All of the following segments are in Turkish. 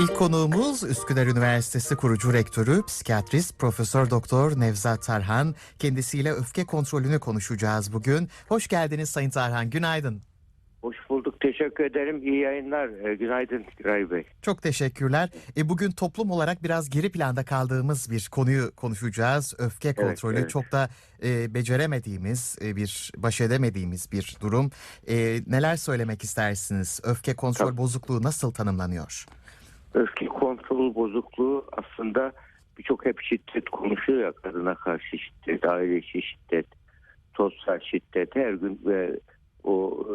İlk konuğumuz Üsküdar Üniversitesi kurucu rektörü, psikiyatrist Profesör Doktor Nevzat Tarhan. Kendisiyle öfke kontrolünü konuşacağız bugün. Hoş geldiniz Sayın Tarhan. Günaydın. Hoş bulduk. Teşekkür ederim. İyi yayınlar. Ee, günaydın Giray Bey. Çok teşekkürler. E, bugün toplum olarak biraz geri planda kaldığımız bir konuyu konuşacağız. Öfke kontrolü evet. çok da e, beceremediğimiz, e, bir baş edemediğimiz bir durum. E, neler söylemek istersiniz? Öfke kontrol Tabii. bozukluğu nasıl tanımlanıyor? Öfke kontrol bozukluğu aslında birçok hep şiddet konuşuyor ya kadına karşı şiddet, aile içi şiddet, sosyal şiddet her gün ve o e,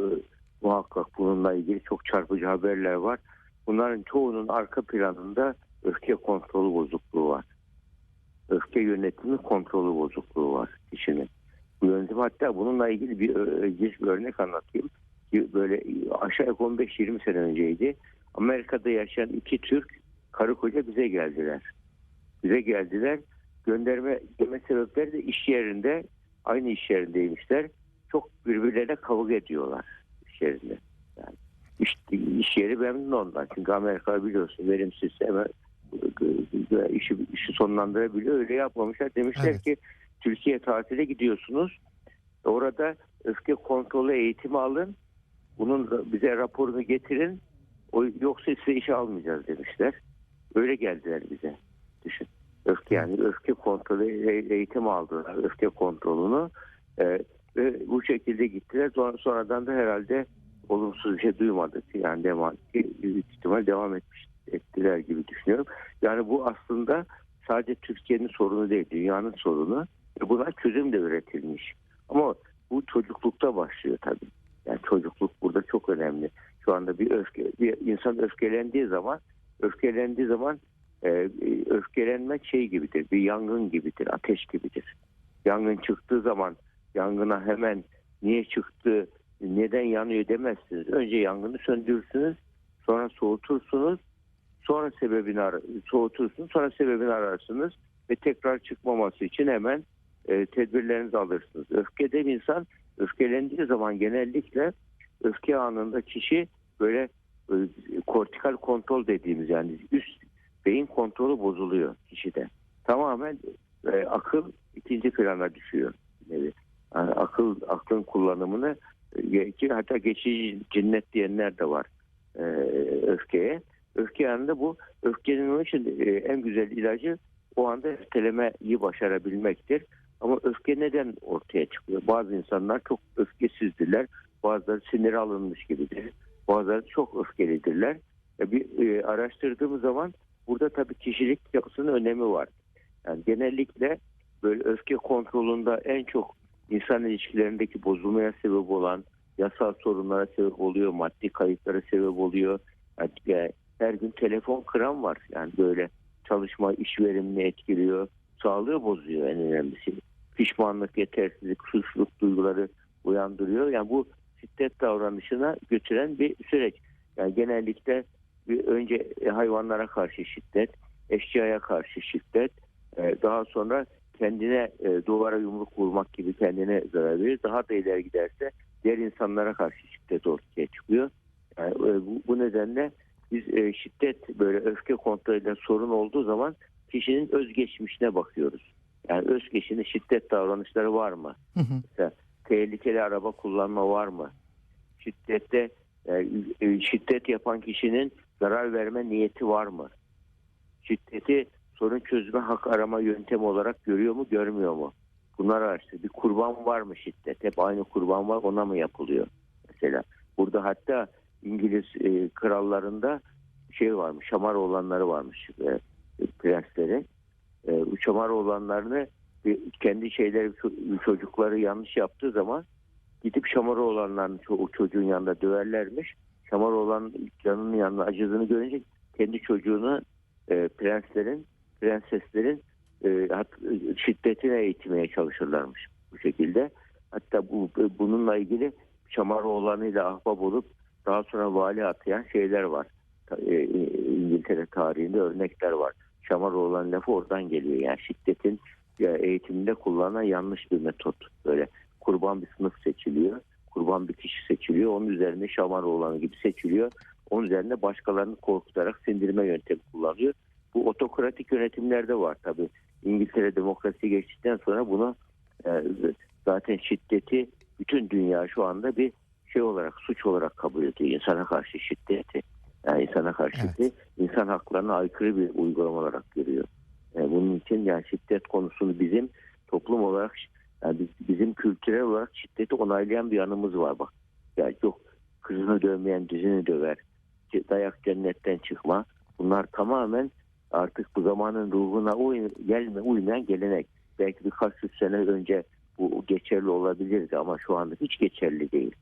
muhakkak bununla ilgili çok çarpıcı haberler var. Bunların çoğunun arka planında öfke kontrolü bozukluğu var. Öfke yönetimi kontrolü bozukluğu var kişinin. Bu yönetim hatta bununla ilgili bir, ilginç bir örnek anlatayım. Böyle aşağı yukarı 15-20 sene önceydi. Amerika'da yaşayan iki Türk karı koca bize geldiler. Bize geldiler. Gönderme gelme sebepleri de iş yerinde aynı iş yerindeymişler. Çok birbirlerine kavga ediyorlar iş yerinde. Yani iş, iş yeri memnun ondan. Çünkü Amerika biliyorsun verimsiz hemen e, işi, işi sonlandırabiliyor. Öyle yapmamışlar. Demişler Evet. ki Türkiye tatile gidiyorsunuz. Orada öfke kontrolü eğitimi alın. Bunun bize raporunu getirin. O, yoksa size işe almayacağız demişler. Öyle geldiler bize. Düşün. Öfke yani öfke kontrolü e- eğitim aldılar. Öfke kontrolünü. Ee, ve bu şekilde gittiler. Sonra, sonradan da herhalde olumsuz bir şey duymadık. Yani devam, büyük ihtimal devam etmiş, ettiler gibi düşünüyorum. Yani bu aslında sadece Türkiye'nin sorunu değil, dünyanın sorunu. Ve buna çözüm de üretilmiş. Ama bu çocuklukta başlıyor tabii. Yani çocukluk burada çok önemli. Şu anda bir öfke, bir insan öfkelendiği zaman, öfkelendiği zaman e, öfkelenmek şey gibidir, bir yangın gibidir, ateş gibidir. Yangın çıktığı zaman yangına hemen niye çıktı, neden yanıyor demezsiniz. Önce yangını söndürürsünüz, sonra soğutursunuz, sonra sebebini ar- soğutursunuz, sonra sebebini ararsınız ve tekrar çıkmaması için hemen e, tedbirlerinizi alırsınız. Öfkede insan öfkelendiği zaman genellikle öfke anında kişi böyle e, kortikal kontrol dediğimiz yani üst beyin kontrolü bozuluyor kişide. Tamamen e, akıl ikinci plana düşüyor. Yani, yani akıl aklın kullanımını e, ki hatta geçici cinnet diyenler de var e, öfkeye. Öfke anında bu öfkenin onun için e, en güzel ilacı o anda ötelemeyi başarabilmektir. Ama öfke neden ortaya çıkıyor? Bazı insanlar çok öfkesizdirler. Bazıları sinir alınmış gibidir. Bazıları çok öfkelidirler. E, bir e, araştırdığımız zaman burada tabii kişilik yapısının önemi var. Yani genellikle böyle öfke kontrolünde en çok insan ilişkilerindeki bozulmaya sebep olan yasal sorunlara sebep oluyor, maddi kayıplara sebep oluyor. Yani, e, her gün telefon kıran var. Yani böyle çalışma iş verimini etkiliyor, sağlığı bozuyor en önemlisi. Pişmanlık, yetersizlik, suçluluk duyguları uyandırıyor. Yani bu şiddet davranışına götüren bir süreç. Yani genellikle bir önce hayvanlara karşı şiddet, eşyaya karşı şiddet, e, daha sonra kendine e, duvara yumruk vurmak gibi kendine zarar verir. Daha da ileri giderse diğer insanlara karşı şiddet ortaya çıkıyor. Yani e, bu, bu nedenle biz e, şiddet böyle öfke kontrolüyle sorun olduğu zaman kişinin özgeçmişine bakıyoruz. Yani özgeçinde şiddet davranışları var mı? Hı hı. Mesela tehlikeli araba kullanma var mı? Şiddette e, e, şiddet yapan kişinin zarar verme niyeti var mı? Şiddeti sorun çözme hak arama yöntemi olarak görüyor mu görmüyor mu? Bunlar araştır. Bir kurban var mı şiddet? Hep aynı kurban var ona mı yapılıyor? Mesela burada hatta İngiliz e, krallarında şey varmış, şamar olanları varmış e, prensleri. E, şamar olanlarını kendi şeyleri ço- çocukları yanlış yaptığı zaman gidip şamar olanların ço- çocuğun yanında döverlermiş. Şamar olan canının yanına acıdığını görünce kendi çocuğunu e, prenslerin, prenseslerin e, şiddetine eğitmeye çalışırlarmış bu şekilde. Hatta bu bununla ilgili Şamaroğlan'ıyla ahbap olup daha sonra vali atayan şeyler var. E, e, İngiltere tarihinde örnekler var. Şamaroğlan lafı oradan geliyor. Yani şiddetin ya, eğitiminde kullanılan yanlış bir metot. Böyle kurban bir sınıf seçiliyor. Kurban bir kişi seçiliyor. Onun üzerine Şamaroğlan gibi seçiliyor. onun üzerine başkalarını korkutarak sindirme yöntemi kullanıyor. Bu otokratik yönetimlerde var tabii. İngiltere demokrasi geçtikten sonra bunu e, zaten şiddeti bütün dünya şu anda bir şey olarak suç olarak kabul ediyor. İnsana karşı şiddeti. Yani insana karşı Evet. şiddeti insan haklarına aykırı bir uygulama olarak görüyor. E, bunun için yani şiddet konusunu bizim toplum olarak yani biz- bizim kültürel olarak şiddeti onaylayan bir yanımız var bak. Yani yok kızını dövmeyen dizini döver. Dayak cennetten çıkma. Bunlar tamamen artık bu zamanın ruhuna uy gelme, uymayan gelenek. Belki birkaç yüz sene önce bu geçerli olabilirdi ama şu anda hiç geçerli değil.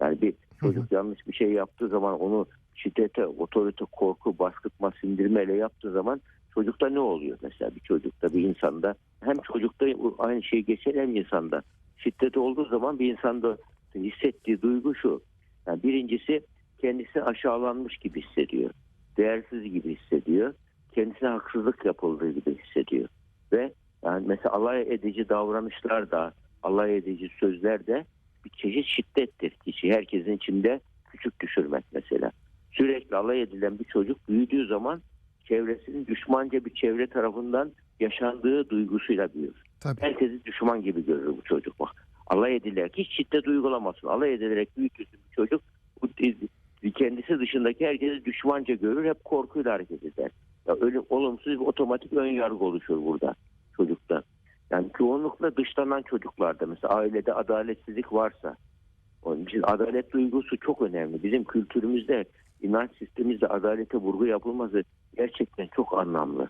Yani bir çocuk yanlış bir şey yaptığı zaman onu şiddete, otorite, korku, baskıtma, sindirmeyle yaptığı zaman çocukta ne oluyor? Mesela bir çocukta bir insanda hem çocukta aynı şey geçer hem insanda. Şiddet olduğu zaman bir insanda hissettiği duygu şu. Yani birincisi kendisi aşağılanmış gibi hissediyor değersiz gibi hissediyor kendisine haksızlık yapıldığı gibi hissediyor ve yani mesela alay edici davranışlar da alay edici sözler de bir çeşit şiddettir kişi herkesin içinde küçük düşürmek mesela sürekli alay edilen bir çocuk büyüdüğü zaman çevresinin düşmanca bir çevre tarafından yaşandığı duygusuyla büyür. Tabii. Herkesi düşman gibi görür bu çocuk bak. Alay edilerek hiç şiddet uygulamasın. Alay edilerek büyütülsün bir çocuk bu kendisi dışındaki herkesi düşmanca görür. Hep korkuyla hareket eder. Ya öyle olumsuz bir otomatik ön yargı oluşur burada çocukta. Yani çoğunlukla dışlanan çocuklarda mesela ailede adaletsizlik varsa onun için adalet duygusu çok önemli. Bizim kültürümüzde inanç sistemimizde adalete vurgu yapılması gerçekten çok anlamlı.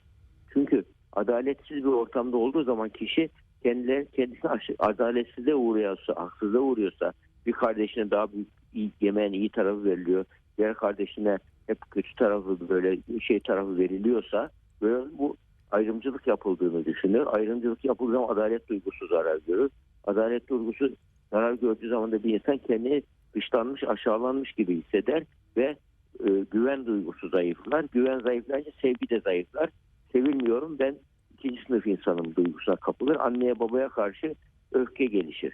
Çünkü adaletsiz bir ortamda olduğu zaman kişi kendileri kendisine aşı- adaletsizliğe uğruyorsa, haksızlığa uğruyorsa bir kardeşine daha büyük iyi, yemeğin iyi tarafı veriliyor. Diğer kardeşine hep kötü tarafı böyle şey tarafı veriliyorsa böyle bu ayrımcılık yapıldığını düşünür. Ayrımcılık yapıldığı zaman adalet duygusu zarar görür. Adalet duygusu zarar gördüğü zaman da bir insan kendini dışlanmış, aşağılanmış gibi hisseder ve e, güven duygusu zayıflar. Güven zayıflayınca sevgi de zayıflar. Sevilmiyorum ben ikinci sınıf insanım duygusuna kapılır. Anneye babaya karşı öfke gelişir.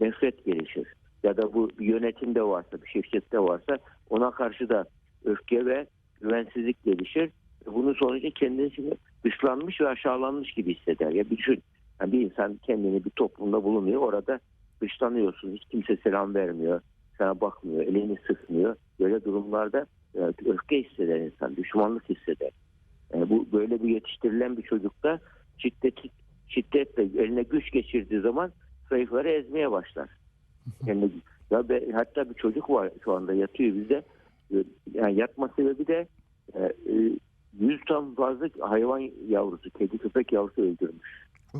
Nefret gelişir. Ya da bu yönetimde varsa, bir şirkette varsa ona karşı da öfke ve güvensizlik gelişir. Bunun sonucu kendisini dışlanmış ve aşağılanmış gibi hisseder. Ya bir düşün. Yani bir insan kendini bir toplumda bulunuyor. Orada dışlanıyorsun. Hiç kimse selam vermiyor. Sana bakmıyor. Elini sıkmıyor. Böyle durumlarda e, öfke hisseder insan. Düşmanlık hisseder. E, bu böyle bir yetiştirilen bir çocukta şiddet şiddetle eline güç geçirdiği zaman zayıfları ezmeye başlar. Kendine, ya be, hatta bir çocuk var şu anda yatıyor bizde. E, Yani yatma sebebi de e, e, 100 ton fazla hayvan yavrusu, kedi köpek yavrusu öldürmüş. Oo.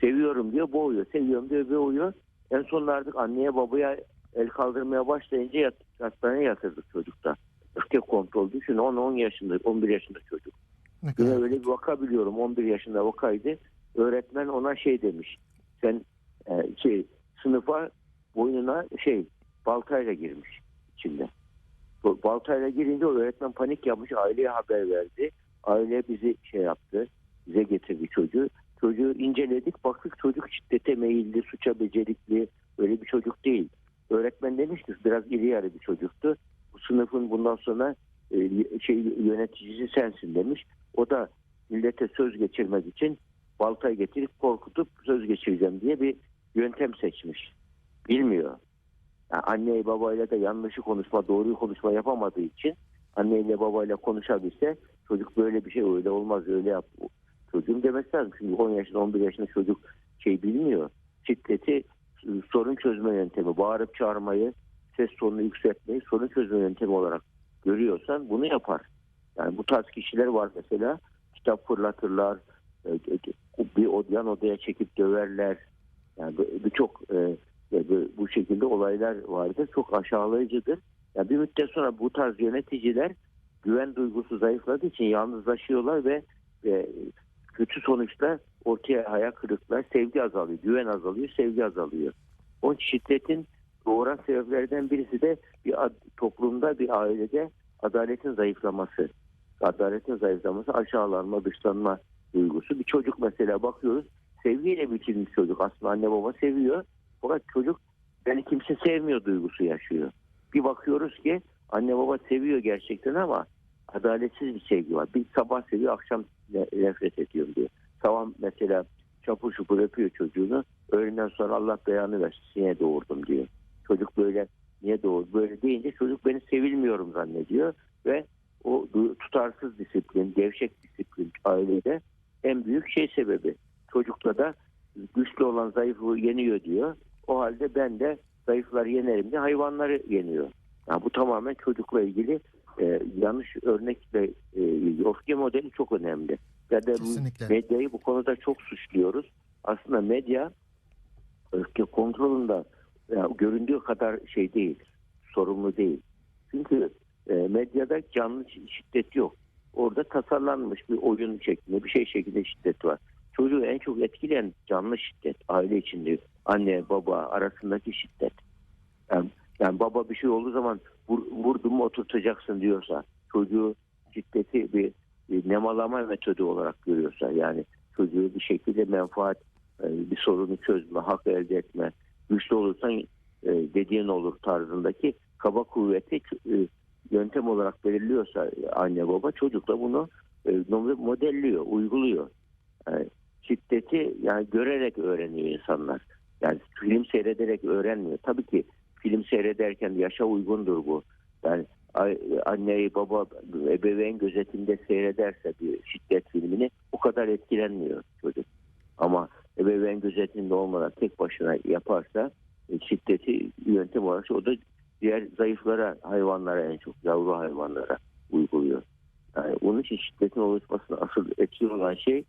Seviyorum diyor, boğuyor. Seviyorum diyor, boğuyor. En sonunda artık anneye babaya el kaldırmaya başlayınca yat, hastaneye yatırdık çocukta. Öfke kontrol düşün 10-10 yaşında, 11 yaşında çocuk. Ne Yine öyle bir vaka biliyorum 11 yaşında vakaydı. Öğretmen ona şey demiş. Sen e, şey sınıfa boynuna şey baltayla girmiş içinde. Baltayla girince öğretmen panik yapmış aileye haber verdi. Aile bizi şey yaptı. Bize getirdi çocuğu. Çocuğu inceledik baktık çocuk şiddete meyilli, suça becerikli öyle bir çocuk değil. Öğretmen demiş ki biraz iri yarı bir çocuktu. Bu sınıfın bundan sonra e, şey yöneticisi sensin demiş. O da millete söz geçirmek için baltayı getirip korkutup söz geçireceğim diye bir yöntem seçmiş. Bilmiyor. Yani anne babayla da yanlışı konuşma, doğruyu konuşma yapamadığı için anneyle babayla konuşabilse çocuk böyle bir şey öyle olmaz öyle yap. Çocuğum demek lazım. Şimdi 10 yaşında 11 yaşında çocuk şey bilmiyor. Şiddeti sorun çözme yöntemi, bağırıp çağırmayı, ses tonunu yükseltmeyi sorun çözme yöntemi olarak görüyorsan bunu yapar. Yani bu tarz kişiler var mesela. Kitap fırlatırlar, e, e, bir odayan odaya çekip döverler. Yani birçok bu- şekilde olaylar vardır. Çok aşağılayıcıdır. Yani bir müddet sonra bu tarz yöneticiler güven duygusu zayıfladığı için yalnızlaşıyorlar ve e, kötü sonuçlar ortaya hayal kırıklar, sevgi azalıyor, güven azalıyor, sevgi azalıyor. O şiddetin doğuran sebeplerden birisi de bir ad- toplumda, bir ailede adaletin zayıflaması. Adaletin zayıflaması, aşağılanma, dışlanma duygusu. Bir çocuk mesela bakıyoruz, sevgiyle biçilmiş çocuk. Aslında anne baba seviyor. Fakat çocuk beni kimse sevmiyor duygusu yaşıyor. Bir bakıyoruz ki anne baba seviyor gerçekten ama adaletsiz bir sevgi var. Bir sabah seviyor akşam ne- nefret ediyorum diyor. Sabah mesela çapur çupur öpüyor çocuğunu. Öğleden sonra Allah beyanı versin niye doğurdum diyor. Çocuk böyle niye doğurdu böyle deyince çocuk beni sevilmiyorum zannediyor ve o tutarsız disiplin, gevşek disiplin ailede en büyük şey sebebi. Çocukta da güçlü olan zayıfı yeniyor diyor. O halde ben de zayıfları yenerim diye hayvanları yeniyor. Yani bu tamamen çocukla ilgili e, yanlış örnekle e, öfke modeli çok önemli. Ya da Kesinlikle. medyayı bu konuda çok suçluyoruz. Aslında medya öfke kontrolünde ya, göründüğü kadar şey değil, sorumlu değil. Çünkü e, medyada canlı şi- şiddet yok. Orada tasarlanmış bir oyun şeklinde, bir şey şeklinde şiddet var. Çocuğu en çok etkileyen canlı şiddet, aile içinde anne baba arasındaki şiddet. Yani, yani baba bir şey olduğu zaman vur, vurdun mu oturtacaksın diyorsa, çocuğu şiddeti bir, bir nemalama metodu olarak görüyorsa, yani çocuğu bir şekilde menfaat, e, bir sorunu çözme, hak elde etme, güçlü olursan e, dediğin olur tarzındaki kaba kuvveti e, yöntem olarak belirliyorsa anne baba çocuk da bunu modelliyor, uyguluyor. Yani şiddeti yani görerek öğreniyor insanlar. Yani film seyrederek öğrenmiyor. Tabii ki film seyrederken yaşa uygundur bu. Yani anneyi baba ebeveyn gözetiminde seyrederse bir şiddet filmini o kadar etkilenmiyor çocuk. Ama ebeveyn gözetiminde olmadan tek başına yaparsa e, şiddeti yöntem olarak o da diğer zayıflara, hayvanlara en çok yavru hayvanlara uyguluyor. Yani onun için şiddetin oluşmasına asıl etki olan şey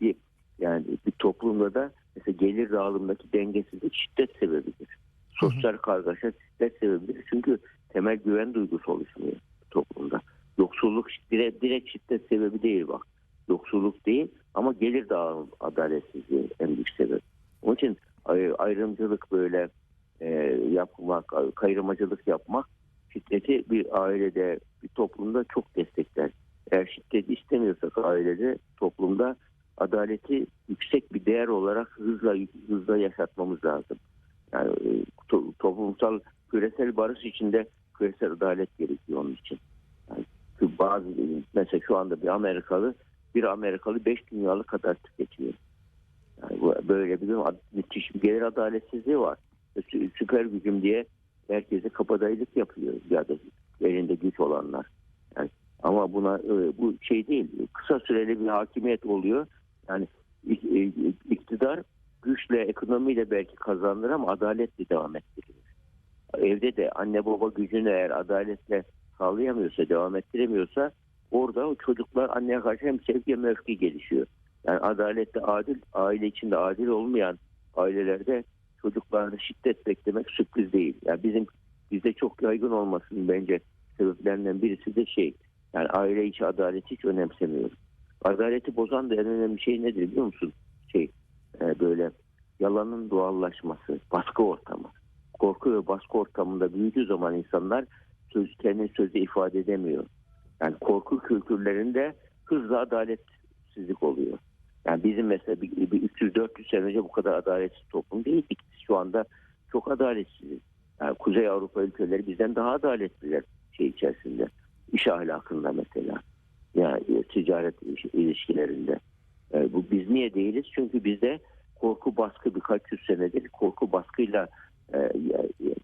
bir yani bir toplumda da mesela gelir dağılımındaki dengesizlik şiddet sebebidir. Sosyal kargaşa şiddet sebebidir. Çünkü temel güven duygusu oluşmuyor toplumda. Yoksulluk direkt, direkt şiddet sebebi değil bak. Yoksulluk değil ama gelir dağılım adaletsizliği en büyük sebep. Onun için ay- ayrımcılık böyle e, yapmak, kayırmacılık yapmak şiddeti bir ailede, bir toplumda çok destekler. Eğer şiddet istemiyorsak ailede, toplumda adaleti yüksek bir değer olarak hızla hızla yaşatmamız lazım. Yani e, to- toplumsal küresel barış içinde küresel adalet gerekiyor onun için. Yani bazı mesela şu anda bir Amerikalı bir Amerikalı 5 dünyalı kadar tüketiyor. Yani böyle bir müthiş bir gelir adaletsizliği var. Sü- Süper gücüm diye herkese kabadayılık yapıyor ya da elinde güç olanlar. Yani ama buna e, bu şey değil. Kısa süreli bir hakimiyet oluyor. Yani ik- iktidar güçle, ekonomiyle belki kazanır ama adaletle devam ettirilir. Evde de anne baba gücünü eğer adaletle sağlayamıyorsa, devam ettiremiyorsa orada o çocuklar anneye karşı hem sevgi hem öfke gelişiyor. Yani adaletle adil, aile içinde adil olmayan ailelerde çocuklarda şiddet beklemek sürpriz değil. Yani bizim bizde çok yaygın olmasının bence sebeplerinden birisi de şey. Yani aile içi adaleti hiç önemsemiyoruz. Adaleti bozan da en önemli şey nedir biliyor musun? Şey e, böyle yalanın doğallaşması, baskı ortamı. Korku ve baskı ortamında büyüdüğü zaman insanlar söz, kendi sözü ifade edemiyor. Yani korku kültürlerinde hızla adaletsizlik oluyor. Yani bizim mesela bir, bir 300-400 sene önce bu kadar adaletsiz toplum değildik. Şu anda çok adaletsiziz. Yani Kuzey Avrupa ülkeleri bizden daha adaletliler şey içerisinde. İş ahlakında mesela. Yani e, ticaret iliş- ilişkilerinde. E, bu biz niye değiliz? Çünkü bizde korku baskı birkaç yüz senedir korku baskıyla e,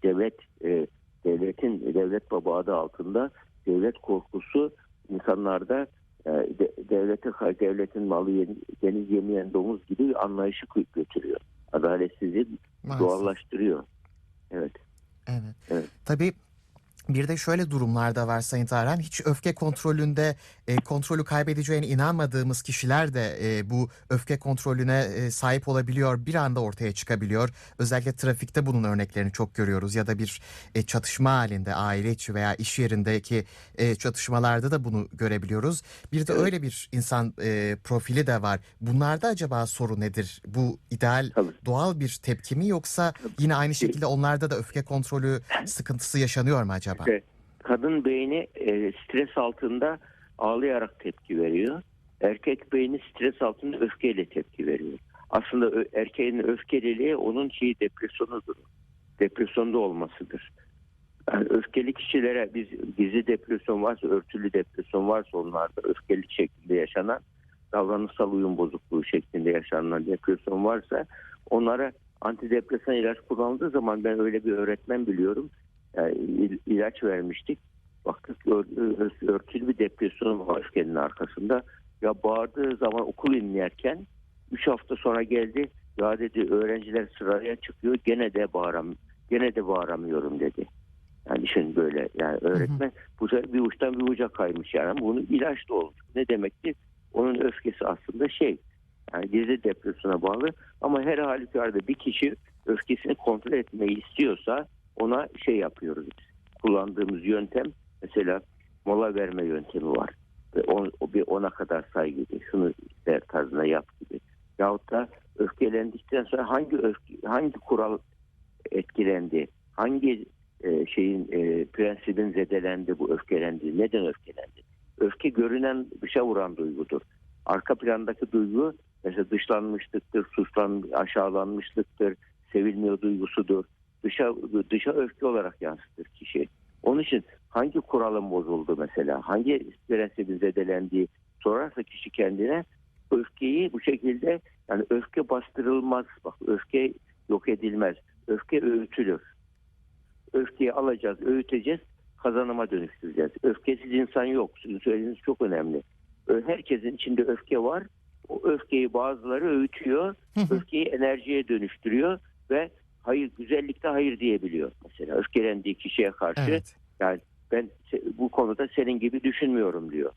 devlet e, devletin devlet baba adı altında devlet korkusu insanlarda e, de, devlete devletin malı yeni- deniz yemeyen domuz gibi anlayışı götürüyor. Adaletsizliği Maalesef. doğallaştırıyor. Evet. Evet. Evet. Tabii bir de şöyle durumlar da var Sayın Tarhan. Hiç öfke kontrolünde e, kontrolü kaybedeceğine inanmadığımız kişiler de e, bu öfke kontrolüne e, sahip olabiliyor. Bir anda ortaya çıkabiliyor. Özellikle trafikte bunun örneklerini çok görüyoruz. Ya da bir e, çatışma halinde aile içi veya iş yerindeki e, çatışmalarda da bunu görebiliyoruz. Bir de öyle bir insan e, profili de var. Bunlarda acaba soru nedir? Bu ideal Tabii. doğal bir tepki mi yoksa yine aynı şekilde onlarda da öfke kontrolü sıkıntısı yaşanıyor mu acaba? İşte kadın beyni e, stres altında ağlayarak tepki veriyor. Erkek beyni stres altında öfkeyle tepki veriyor. Aslında erkeğin öfkeliliği onun şeyi depresyonudur. Depresyonda olmasıdır. Yani öfkeli kişilere biz gizli depresyon varsa, örtülü depresyon varsa onlarda öfkelik şeklinde yaşanan davranışsal uyum bozukluğu şeklinde yaşanan depresyon varsa onlara antidepresan ilaç kullanıldığı zaman ben öyle bir öğretmen biliyorum. Yani il- ilaç vermiştik. Baktık ör- ör- örtülü bir depresyon var öfkenin arkasında. Ya bağırdığı zaman okul inlerken 3 hafta sonra geldi. Ya dedi öğrenciler sıraya çıkıyor gene de bağıram gene de bağıramıyorum dedi. Yani şimdi böyle yani öğretmen bu sefer bir uçtan bir uca kaymış yani bunu ilaçla olmuş. Ne demekti? Onun öfkesi aslında şey yani gizli depresyona bağlı ama her halükarda bir kişi öfkesini kontrol etmeyi istiyorsa ona şey yapıyoruz. Kullandığımız yöntem mesela mola verme yöntemi var. Ve on, bir ona kadar say gibi. Şunu der tarzına yap gibi. Yahut da öfkelendikten sonra hangi öfke, hangi kural etkilendi? Hangi e, şeyin e, prensibin zedelendi bu öfkelendi? Neden öfkelendi? Öfke görünen dışa vuran duygudur. Arka plandaki duygu mesela dışlanmışlıktır, suçlan, aşağılanmışlıktır, sevilmiyor duygusudur. Dışa, dışa öfke olarak yansıtır kişi. Onun için hangi kuralın bozuldu mesela, hangi prensibin zedelendiği sorarsa kişi kendine öfkeyi bu şekilde yani öfke bastırılmaz. Bak öfke yok edilmez. Öfke öğütülür. Öfkeyi alacağız, öğüteceğiz, kazanıma dönüştüreceğiz. Öfkesiz insan yok. Sizin söylediğiniz çok önemli. Herkesin içinde öfke var. O öfkeyi bazıları öğütüyor. öfkeyi enerjiye dönüştürüyor ve hayır güzellikte hayır diyebiliyor mesela öfkelendiği kişiye karşı Evet. yani ben bu konuda senin gibi düşünmüyorum diyor.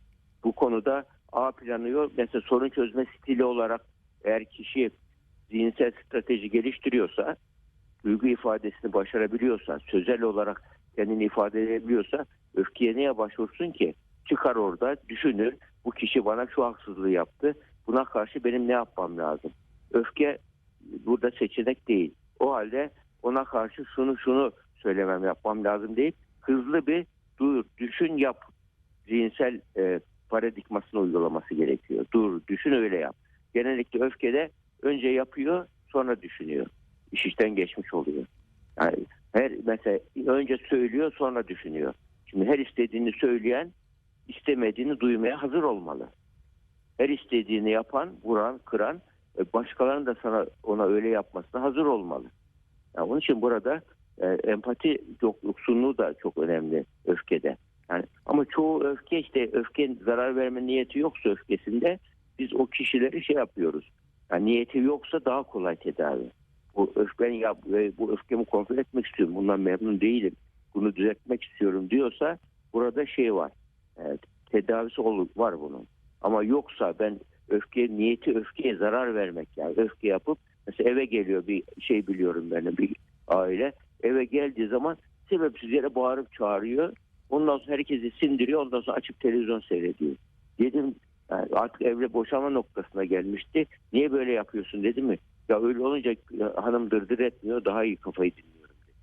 Bu konuda A planı yok. Mesela sorun çözme stili olarak eğer kişi zihinsel strateji geliştiriyorsa, duygu ifadesini başarabiliyorsa, sözel olarak kendini ifade edebiliyorsa öfkeye neye başvursun ki? Çıkar orada düşünür. Bu kişi bana şu haksızlığı yaptı. Buna karşı benim ne yapmam lazım? Öfke burada seçenek değil. O halde ona karşı şunu şunu söylemem yapmam lazım değil. Hızlı bir dur, düşün, yap zihinsel e, paradigmasını uygulaması gerekiyor. Dur, düşün öyle yap. Genellikle öfkede önce yapıyor, sonra düşünüyor. İş işten geçmiş oluyor. Yani her mesela önce söylüyor, sonra düşünüyor. Şimdi her istediğini söyleyen istemediğini duymaya hazır olmalı. Her istediğini yapan, vuran, kıran başkalarının da sana ona öyle yapmasına hazır olmalı. Yani onun için burada e, empati yok, yoksunluğu da çok önemli öfkede. Yani ama çoğu öfke işte öfke zarar verme niyeti yoksa öfkesinde biz o kişileri şey yapıyoruz. Yani niyeti yoksa daha kolay tedavi. Bu öfken ya ve bu öfkemi kontrol etmek istiyorum. Bundan memnun değilim. Bunu düzeltmek istiyorum diyorsa burada şey var. Evet, tedavisi ol- var bunun. Ama yoksa ben öfke niyeti öfkeye zarar vermek yani öfke yapıp mesela eve geliyor bir şey biliyorum ben bir aile eve geldiği zaman sebepsiz yere bağırıp çağırıyor. Ondan sonra herkesi sindiriyor. Ondan sonra açıp televizyon seyrediyor. Dedim yani artık evle boşanma noktasına gelmişti. Niye böyle yapıyorsun dedi mi? Ya öyle olunca hanım dırdır etmiyor. Daha iyi kafayı dinliyorum. dedi.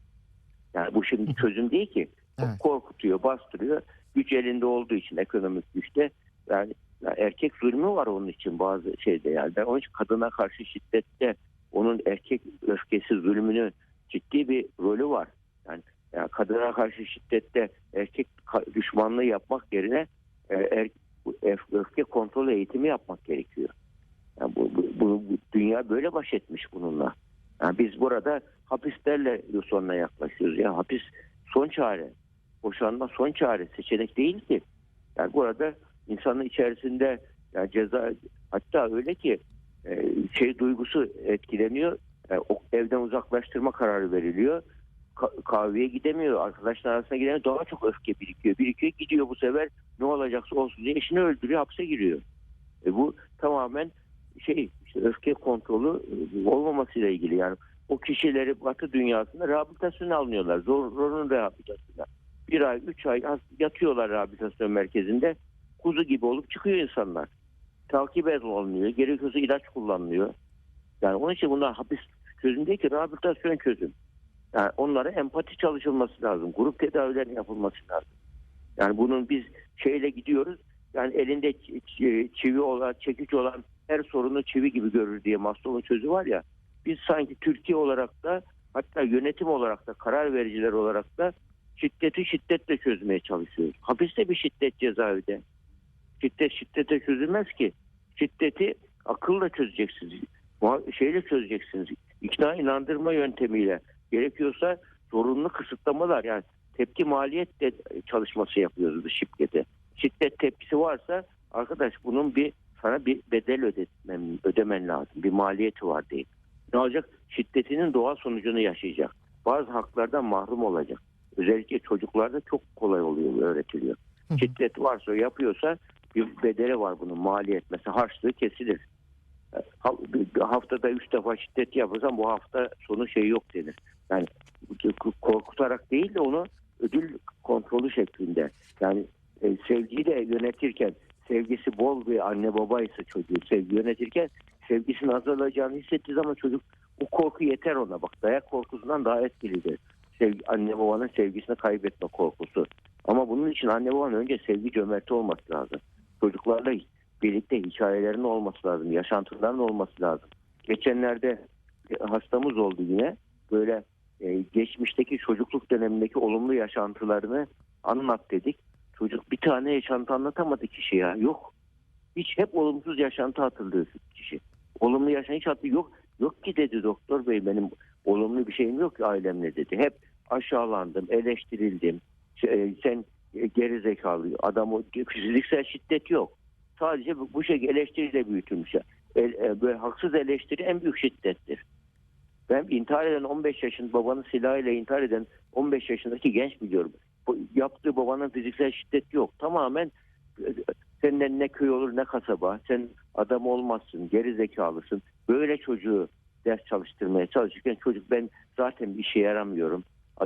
Yani bu şimdi çözüm değil ki. Evet. Korkutuyor, bastırıyor. Güç elinde olduğu için ekonomik güçte yani, yani erkek zulmü var onun için bazı şeyde yani. Ben onun için kadına karşı şiddette onun erkek öfkesi zulmünün ciddi bir rolü var. Yani, yani kadına karşı şiddette erkek düşmanlığı yapmak yerine e, er, öfke kontrol eğitimi yapmak gerekiyor. Yani bu, bu, bu- bu dünya böyle baş etmiş bununla. Yani biz burada hapislerle sonuna yaklaşıyoruz. Ya hapis son çare. Boşanma son çare. Seçenek değil ki. Yani burada insanın içerisinde yani ceza hatta öyle ki e, şey duygusu etkileniyor. E, evden uzaklaştırma kararı veriliyor. Ka- kahveye gidemiyor. Arkadaşlar arasına gidemiyor. Daha çok öfke birikiyor. Birikiyor gidiyor bu sefer ne olacaksa olsun diye eşini öldürüyor hapse giriyor. E, bu tamamen şey işte öfke kontrolü e, olmamasıyla ilgili yani o kişileri Batı dünyasında rehabilitasyona alınıyorlar. Zor, zorunlu rehabilitasyona. Bir ay, üç ay yatıyorlar rehabilitasyon merkezinde. Kuzu gibi olup çıkıyor insanlar. Takip edilmiyor. Gerekiyorsa ilaç kullanılıyor. Yani onun için bunlar hapis çözüm değil ki rehabilitasyon çözüm. Yani onlara empati çalışılması lazım. Grup tedavilerin yapılması lazım. Yani bunun biz şeyle gidiyoruz. Yani elinde çivi olan, çekiç olan her sorunu çivi gibi görür diye Maslow'un sözü var ya. Biz sanki Türkiye olarak da hatta yönetim olarak da karar vericiler olarak da şiddeti şiddetle çözmeye çalışıyoruz. Hapiste bir şiddet cezaevinde. Şiddet şiddete çözülmez ki. Şiddeti akılla çözeceksiniz. Şeyle çözeceksiniz. İkna inandırma yöntemiyle. Gerekiyorsa zorunlu kısıtlamalar yani tepki maliyet de çalışması yapıyoruz bu şiddete. Şiddet tepkisi varsa arkadaş bunun bir sana bir bedel ödetmen, ödemen lazım. Bir maliyeti var değil. Ne olacak? Şiddetinin doğal sonucunu yaşayacak. Bazı haklardan mahrum olacak. Özellikle çocuklarda çok kolay oluyor, öğretiliyor. Hı hı. Şiddet varsa yapıyorsa bir bedeli var bunun maliyet. Mesela harçlığı kesilir. Haftada üç defa şiddet yapırsan bu hafta sonu şey yok denir. Yani korkutarak değil de onu ödül kontrolü şeklinde. Yani e, sevgiyi de yönetirken sevgisi bol bir anne babaysa çocuğu sevgi yönetirken sevgisinin azalacağını hissettiği zaman çocuk bu korku yeter ona bak dayak korkusundan daha etkilidir. Sevgi, anne babanın sevgisini kaybetme korkusu. Ama bunun için anne babanın önce sevgi cömerti olması lazım. Çocuklarla birlikte hikayelerinin olması lazım. Yaşantıların olması lazım. Geçenlerde hastamız oldu yine. Böyle e, geçmişteki çocukluk dönemindeki olumlu yaşantılarını anlat dedik. Çocuk bir tane yaşantı anlatamadı kişi ya. Yok. Hiç hep olumsuz yaşantı hatırlıyor kişi. Olumlu yaşantı hiç hatırlıyor. Yok, yok ki dedi doktor bey benim olumlu bir şeyim yok ki ailemle dedi. Hep aşağılandım, eleştirildim. Şey, Sen e, geri zekalı adam o fiziksel şiddet yok. Sadece bu, bu şekilde eleştiriyle büyütülmüş. El, e, böyle haksız eleştiri en büyük şiddettir. Ben intihar eden 15 yaşında babanın silahıyla intihar eden 15 yaşındaki genç biliyorum. Bu, yaptığı babanın fiziksel şiddet yok. Tamamen e, senden ne köy olur ne kasaba. Sen adam olmazsın, geri zekalısın. Böyle çocuğu ders çalıştırmaya çalışırken çocuk ben zaten işe yaramıyorum.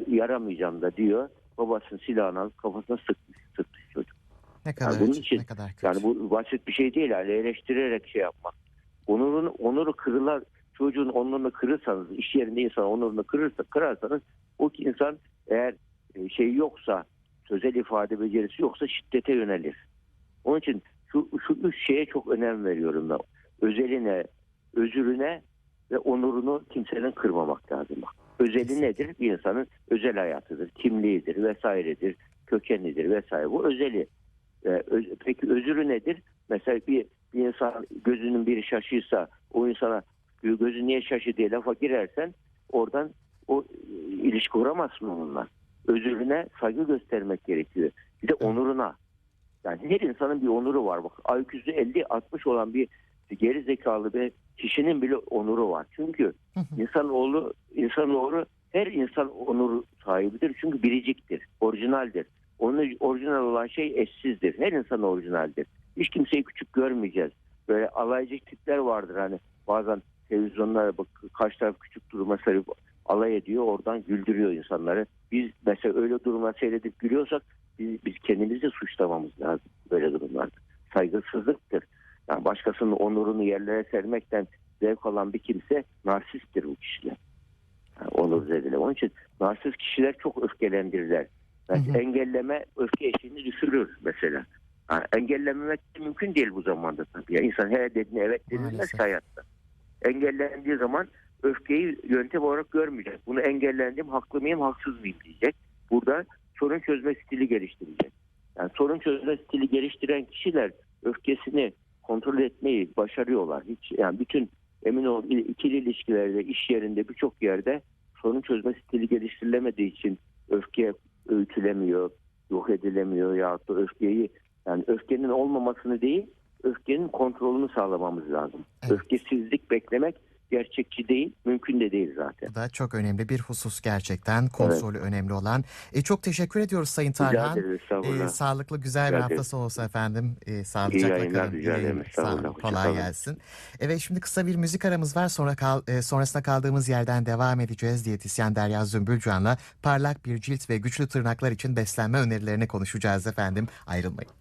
Yaramayacağım da diyor. Babasının silahını alıp kafasına sıkmış, sıkmış çocuk. Ne kadar bunun acı, için- ne kadar kötü. Yani bu basit bir şey değil yani eleştirerek şey yapmak. Onurun, onuru kırılar, çocuğun onurunu kırırsanız, iş yerinde insan onurunu kırırsa, kırarsanız o ki insan eğer e, şey yoksa, sözel ifade becerisi yoksa şiddete yönelir. Onun için şu, şu üç şeye çok önem veriyorum ben. Özeline, özürüne ve onurunu kimsenin kırmamak lazım. Bak. Özeli nedir? Bir insanın özel hayatıdır, kimliğidir vesairedir, kökenidir vesaire. Bu özeli. Ee, öz- peki özürü nedir? Mesela bir, bir insan gözünün biri şaşıysa o insana gözü niye şaşı diye lafa girersen oradan o e, ilişki kuramazsın onunla. Özürüne saygı göstermek gerekiyor. Bir de onuruna. Yani her insanın bir onuru var. Bak IQ'su 50-60 olan bir geri zekalı bir kişinin bile onuru var. Çünkü insanoğlu insanoğlu her insan onur sahibidir. Çünkü biriciktir, orijinaldir. Onun orijinal olan şey eşsizdir. Her insan orijinaldir. Hiç kimseyi küçük görmeyeceğiz. Böyle alaycı tipler vardır hani bazen televizyonlara bak kaç taraf küçük duruma sarıp alay ediyor oradan güldürüyor insanları. Biz mesela öyle duruma seyredip gülüyorsak biz, biz kendimizi suçlamamız lazım böyle durumlarda. Saygısızlıktır. Yani başkasının onurunu yerlere sermekten zevk alan bir kimse narsisttir bu kişiler. Yani onur zediler. Onun için narsist kişiler çok öfkelendirirler. Yani Hı hı. engelleme öfke eşiğini düşürür mesela. Yani engellememek mümkün değil bu zamanda tabii. Ya insan her dediğine evet denilmez hayatta. Engellendiği zaman öfkeyi yöntem olarak görmeyecek. Bunu engellendim haklı mıyım haksız mıyım diyecek. Burada sorun çözme stili geliştirecek. Yani sorun çözme stili geliştiren kişiler öfkesini kontrol etmeyi başarıyorlar. Hiç yani bütün emin ol ikili ilişkilerde, iş yerinde birçok yerde sorun çözme stili geliştirilemediği için öfke öğütülemiyor, yok edilemiyor ya da öfkeyi yani öfkenin olmamasını değil, öfkenin kontrolünü sağlamamız lazım. Evet. Öfkesizlik beklemek gerçekçi değil, mümkün de değil zaten. Bu da çok önemli bir husus gerçekten. Kontrolü önemli olan. E, çok teşekkür ediyoruz Sayın Tarhan. estağfurullah. E, sağlıklı güzel bir Rica haftası olsun efendim. E, sağlıcakla yayınlar, kalın. rica İyi ederim. Sağ olun, Kolay gelsin. Evet şimdi kısa bir müzik aramız var. Sonra kal, e, sonrasında kaldığımız yerden devam edeceğiz. Diyetisyen Derya Zümbülcan'la parlak bir cilt ve güçlü tırnaklar için beslenme önerilerini konuşacağız efendim. Ayrılmayın.